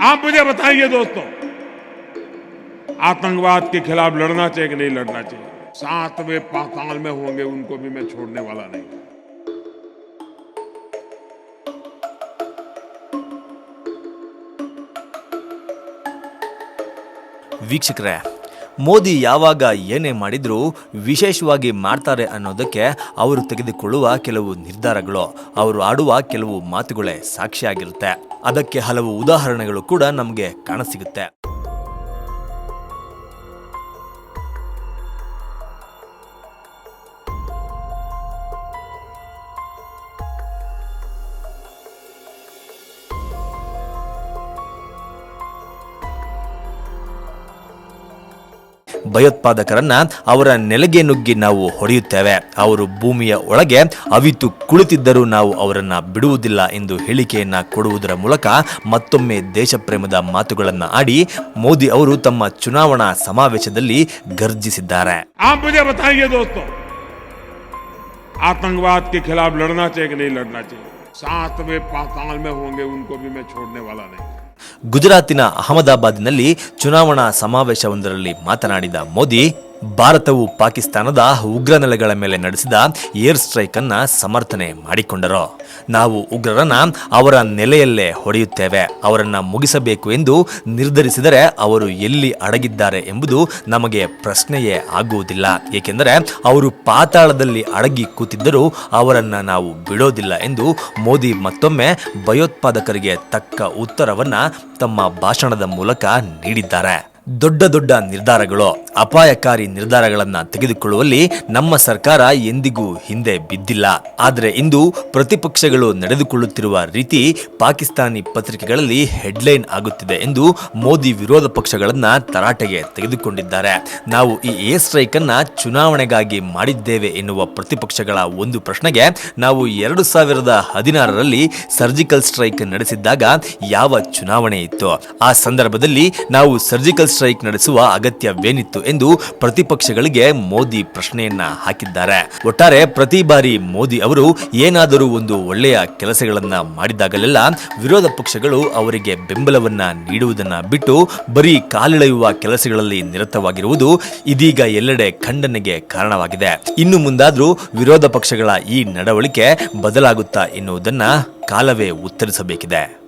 आप मुझे बताइए दोस्तों आतंकवाद के खिलाफ लड़ना चाहिए कि नहीं लड़ना चाहिए सातवें पाताल में होंगे उनको भी मैं छोड़ने वाला नहीं ವೀಕ್ಷಕರೇ ಮೋದಿ ಯಾವಾಗ ಏನೇ ಮಾಡಿದ್ರೂ ವಿಶೇಷವಾಗಿ ಮಾಡ್ತಾರೆ ಅನ್ನೋದಕ್ಕೆ ಅವರು ತೆಗೆದುಕೊಳ್ಳುವ ಕೆಲವು ನಿರ್ಧಾರಗಳು. ಅವರು ಆಡುವ ಕೆಲವು ಮಾತುಗಳೇ ಸಾಕ್ಷಿಯಾಗಿರುತ್ತೆ. ಅದಕ್ಕೆ ಹಲವು ಉದಾಹರಣೆಗಳು ಕೂಡ ನಮಗೆ ಕಾಣಸಿಗುತ್ತೆ. ಭಯೋತ್ಪಾದಕರನ್ನ ಅವರ ನೆಲೆಗೆ ನುಗ್ಗಿ ನಾವು ಹೊಡೆಯುತ್ತೇವೆ ಅವರು ಭೂಮಿಯ ಒಳಗೆ ಅವಿತು ಕುಳಿತಿದ್ದರೂ ನಾವು ಅವರನ್ನ ಬಿಡುವುದಿಲ್ಲ ಎಂದು ಹೇಳಿಕೆಯನ್ನ ಕೊಡುವುದರ ಮೂಲಕ ಮತ್ತೊಮ್ಮೆ ದೇಶಪ್ರೇಮದ ಮಾತುಗಳನ್ನ ಆಡಿ ಮೋದಿ ಅವರು ತಮ್ಮ ಚುನಾವಣಾ ಸಮಾವೇಶದಲ್ಲಿ ಗರ್ಜಿಸಿದ್ದಾರೆ आप मुझे बताइए दोस्तों आतंकवाद के खिलाफ लड़ना चाहिए कि नहीं लड़ना चाहिए सातवें पाताल में होंगे उनको भी मैं छोड़ने वाला नहीं ಗುಜರಾತಿನ ಅಹಮದಾಬಾದ್ನಲ್ಲಿ ಚುನಾವಣಾ ಸಮಾವೇಶವೊಂದರಲ್ಲಿ ಮಾತನಾಡಿದ ಮೋದಿ ಭಾರತವು ಪಾಕಿಸ್ತಾನದ ಉಗ್ರ ನೆಲೆಗಳ ಮೇಲೆ ನಡೆಸಿದ ಏರ್ ಸ್ಟ್ರೈಕ್ ಅನ್ನ ಸಮರ್ಥನೆ ಮಾಡಿಕೊಂಡರು. ನಾವು ಉಗ್ರರನ್ನ ಅವರ ನೆಲೆಯಲ್ಲೇ ಹೊಡೆಯುತ್ತೇವೆ. ಅವರನ್ನ ಮುಗಿಸಬೇಕು ಎಂದು ನಿರ್ಧರಿಸಿದರೆ ಅವರು ಎಲ್ಲಿ ಅಡಗಿದ್ದಾರೆ ಎಂಬುದು ನಮಗೆ ಪ್ರಶ್ನೆಯೇ ಆಗುವುದಿಲ್ಲ. ಏಕೆಂದರೆ ಅವರು ಪಾತಾಳದಲ್ಲಿ ಅಡಗಿ ಕೂತಿದ್ದರೂ ಅವರನ್ನ ನಾವು ಬಿಡೋದಿಲ್ಲ ಎಂದು ಮೋದಿ ಮತ್ತೊಮ್ಮೆ ಭಯೋತ್ಪಾದಕರಿಗೆ ತಕ್ಕ ಉತ್ತರವನ್ನ ತಮ್ಮ ಭಾಷಣದ ಮೂಲಕ ನೀಡಿದ್ದಾರೆ. ದೊಡ್ಡ ದೊಡ್ಡ ನಿರ್ಧಾರಗಳು, ಅಪಾಯಕಾರಿ ನಿರ್ಧಾರಗಳನ್ನು ತೆಗೆದುಕೊಳ್ಳುವಲ್ಲಿ ನಮ್ಮ ಸರ್ಕಾರ ಎಂದಿಗೂ ಹಿಂದೆ ಬಿದ್ದಿಲ್ಲ. ಆದರೆ ಇಂದು ಪ್ರತಿಪಕ್ಷಗಳು ನಡೆದುಕೊಳ್ಳುತ್ತಿರುವ ರೀತಿ ಪಾಕಿಸ್ತಾನಿ ಪತ್ರಿಕೆಗಳಲ್ಲಿ ಹೆಡ್ಲೈನ್ ಆಗುತ್ತಿದೆ ಎಂದು ಮೋದಿ ವಿರೋಧ ಪಕ್ಷಗಳನ್ನು ತರಾಟೆಗೆ ತೆಗೆದುಕೊಂಡಿದ್ದಾರೆ. ನಾವು ಈ ಏರ್ ಸ್ಟ್ರೈಕ್ ಅನ್ನ ಚುನಾವಣೆಗಾಗಿ ಮಾಡಿದ್ದೇವೆ ಎನ್ನುವ ಪ್ರತಿಪಕ್ಷಗಳ ಒಂದು ಪ್ರಶ್ನೆಗೆ ನಾವು ಎರಡು ಸಾವಿರದ ಹದಿನಾರರಲ್ಲಿ ಸರ್ಜಿಕಲ್ ಸ್ಟ್ರೈಕ್ ನಡೆಸಿದ್ದಾಗ ಯಾವ ಚುನಾವಣೆ ಇತ್ತು? ಆ ಸಂದರ್ಭದಲ್ಲಿ ನಾವು ಸರ್ಜಿಕಲ್ ಸ್ಟ್ರೈಕ್ ನಡೆಸುವ ಅಗತ್ಯವೇನಿತ್ತು ಎಂದು ಪ್ರತಿಪಕ್ಷಗಳಿಗೆ ಮೋದಿ ಪ್ರಶ್ನೆಯನ್ನ ಹಾಕಿದ್ದಾರೆ. ಒಟ್ಟಾರೆ ಪ್ರತಿ ಬಾರಿ ಮೋದಿ ಅವರು ಏನಾದರೂ ಒಂದು ಒಳ್ಳೆಯ ಕೆಲಸಗಳನ್ನ ಮಾಡಿದಾಗಲೆಲ್ಲ ವಿರೋಧ ಪಕ್ಷಗಳು ಅವರಿಗೆ ಬೆಂಬಲವನ್ನ ನೀಡುವುದನ್ನ ಬಿಟ್ಟು ಬರೀ ಕಾಲಿಳೆಯುವ ಕೆಲಸಗಳಲ್ಲಿ ನಿರತವಾಗಿರುವುದು ಇದೀಗ ಎಲ್ಲೆಡೆ ಖಂಡನೆಗೆ ಕಾರಣವಾಗಿದೆ. ಇನ್ನು ಮುಂದಾದರೂ ವಿರೋಧ ಪಕ್ಷಗಳ ಈ ನಡವಳಿಕೆ ಬದಲಾಗುತ್ತಾ ಎನ್ನುವುದನ್ನ ಕಾಲವೇ ಉತ್ತರಿಸಬೇಕಿದೆ.